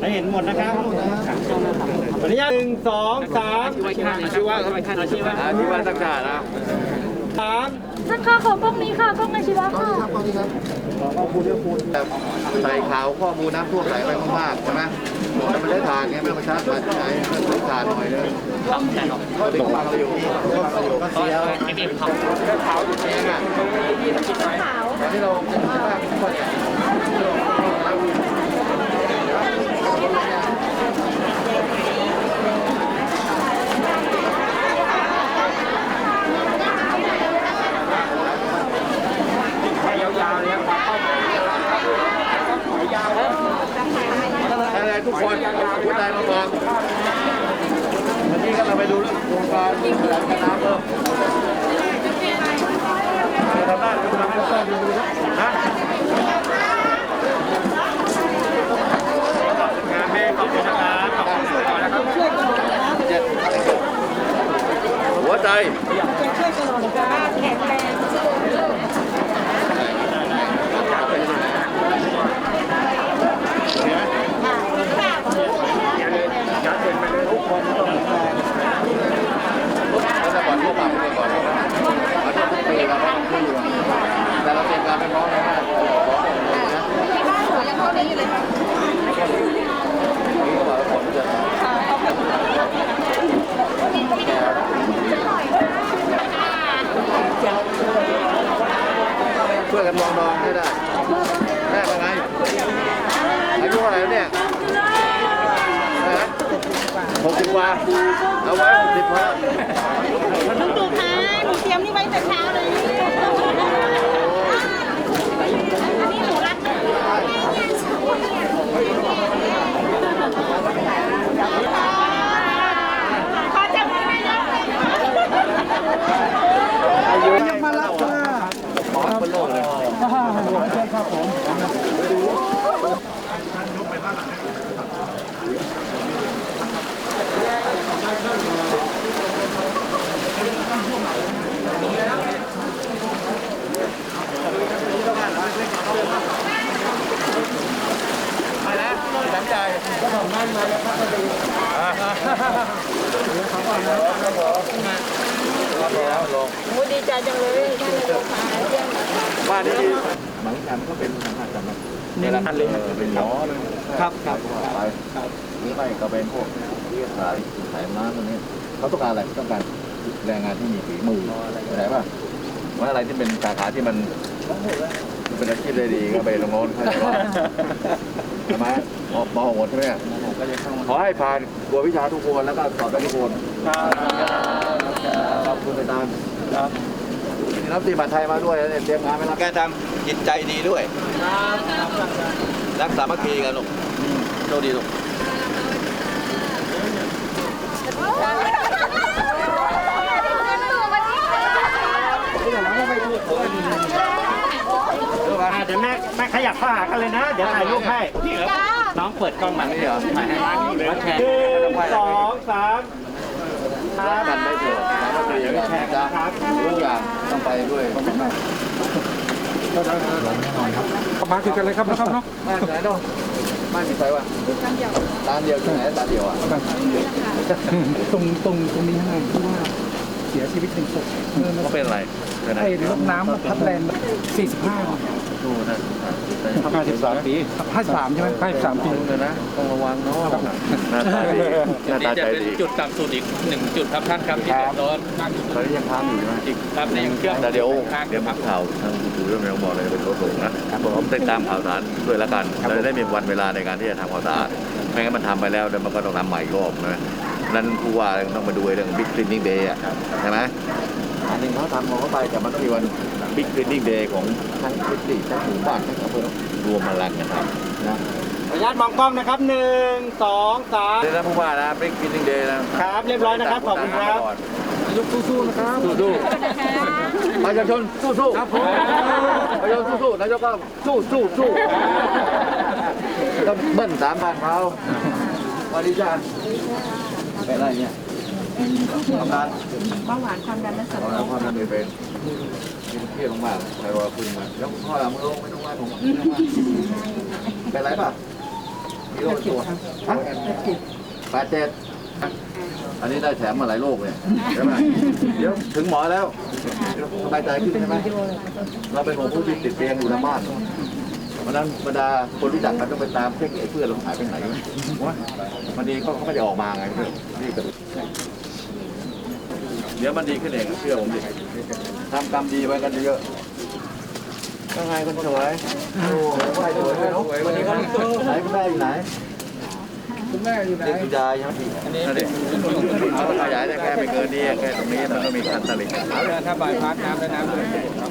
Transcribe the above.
ให้เห็นหมดนะครับขออนุญาตหนึ่งสองสามอาชีวะครับอาชีวะอาชีวะต่างๆนะสามท่านคะขอกล้องนี้ค่ะกล้องอาชีวะค่ะแบบใส่ข่าวข้อมูลน้ำท่วมไหลไปมากๆใช่ไหมแต่มันได้ทานไงไม่ต้องมาชาร์จมาที่ไหนก็ซื้อทานหน่อยนึงก็ถึงฟังเราอยู่นี่ก็ฟังอยู่ก็เสียแค่ขาวอยู่เองอะตอนที่เราคิดว่า ทุกคนเนี่ยอะไรทุกคนหัวใจมาฟังวันนี้ก็เราไปดูเรื่องโครงการแหลมน้ำเพิ่มทำได้ทำได้ไม่ต้องดูนะ งานแม่ขอบคุณนะครับขอบคุณสุดก่อนนะครับ เจ็ดหัวใจแล้วแต่ก่อนทั่วไปเมื่อก่อนเราจะทุกปีเราก็คุยอยู่แต่เราเตรียมการไปพร้อมแล้วนะขอนะ ที่บ้านหนูยังเท่านี้อยู่เลยค่ะ นี่ก็บอกว่าผมจะ ช่วยกันมองนองให้ได้แม่เป็นไงอายุเท่าไหร่แล้วเนี่ย หกสิบกว่าเอาไว้หกสิบพอลุงตู่คะหนูเตรียมนี่ไว้แต่เช้าเลยอันนี้หนูรักขอจับมือไว้นะ อายุยังมารับค่ะขอคนโลกเลยไปแล้วแหลมใหญ่ก็ทำนั่นมาแล้วครับ ลงโอ้ดีใจจังเลยท่านนายกมาเยี่ยมบ้านนี้หมังคันก็เป็นหมังคันกันนะนี่คันเลยเป็นหมอเลยครับครับไปหรือไม่ก็เป็นพวกที่ขายขายม้าตรงนี้เขาต้องการอะไรต้องการแรงงานที่มีฝีมือเข้าใจป่ะว่าอะไรที่เป็นสาขาที่มันเป็นอาชีพได้ดีก็ไปตรงโน้นเข้าใจป่ะใช่ไหมมมหมดใช่ไหม ขอให้ผ่านตัววิชาทุกคนแล้วก็สอบได้ทุกคนขอบคุณไปตามครับรับตีบัตรไทยมาด้วยเนี่ยเตรียมงานไปรับแกทำจิตใจดีด้วยรักสามัคคีกันลูกโชคดีลูกอ่าเดี๋ยวแม่แม่ขยับเข้าหากันเลยนะ เดี๋ยวถ่ายรูปให้ น้องเปิดกล้องมานี่เหรอถ่ายให้หนึ่งสองสามครับกันไม่เถอะสามัคคีกันนะทุกอย่างต้องไปด้วยมาคือกันเลยครับนะครับเนาะบ้าไหนเนาะบ้านกี่ไฟวะร้านเดียวร้านเดียวที่ไหนร้านเดียวอะตรงตรงตรงนี้ข้างในที่ว่าเสียชีวิตหนึ่งศพเมื่อเขาเป็นไรเป็นอะไรไอ้รถน้ำพัดแรง45 ดูนะ53 ปี53ใช่ไหม53ปีดูเลยนะต้องระวังเนาะหน้าตาดีหน้าตาใจดีจุดต่ำสุดอีกหนึ่งจุดครับท่านครับที่เดือดร้อนตอนนี้ยังค้างอยู่ใช่ไหมอีกครับในเครื่องแต่เดี๋ยวเดี๋ยวข่าวทางดูเรื่องเรื่องบอกเลยเป็นรถลงนะผมติดตามข่าวสารด้วยละกันเราจะได้มีวันเวลาในการที่จะทำความสะอาดไม่งั้นมันทำไปแล้วเดี๋ยวมันก็ต้องทำใหม่อีกรอบนะนั้นผู้ว่าต้องมาดูเรื่อง Big Cleaning Day อะใช่ไหม อันหนึ่งเขาทำของเขาไปแต่มันต้องมีวัน Big Cleaning Day ของทั้งพื้นที่ทั้งหมู่บ้านทั้งอำเภอรวมพลังกันทำนะขออนุญาตมองกล้องนะครับหนึ่งสองสามเดี๋ยวนะผู้ว่านะ Big Cleaning Day นะครับเรียบร้อยนะครับขอบคุณครับยกสู้ๆนะครับสู้ๆประชาชนสู้ๆครับผมประชาชนสู้ๆนายกก็สู้สู้สู้ต้องเบิ้ลสามพันเขาสวัสดีจ้าเป็นอะไรเนี่ยทำงานเบาหวานความดันและสตอนนั้นพ่อท่านไม่เป็น กินเครียดมากๆใครว่าคุณมาแล้วพ่อหลังมือลงไม่ต้องว่าผมเป็นไรป่ะโรคตัวฮะแปดเจ็ดอันนี้ได้แถมมาหลายโรคเลยใช่ไหมเดี๋ยวถึงหมอแล้วสบายใจขึ้นใช่ไหมเราเป็นของผู้ที่ติดเตียงอยู่ในบ้านวันนั้นบรรดาคนรู้จักกันต้องไปตามเช็คไอ้เพื่อนเราหายไปไหนวะมันดีเขาเขาไม่ได้ออกมาไงเพื่อนนี่ก็ ดี๋ยวมันดีขึ้นเองเชื่อผมดิทำกรรมดีไว้กันเยอะๆยังไงคนสวยโอ้โหไหวสวยเลยเนาะวันนี้เขาไหนคุณแม่อยู่ไหนคุณแม่อยู่ไหนเด็กคุณยายใช่ไหมอันนี้นั่นดิเขาขยายได้แค่ไม่เกินนี้แค่ตรงนี้มันก็มีคันตลิ่งถ้าบายพาสน้ำและน้ำเลยครับ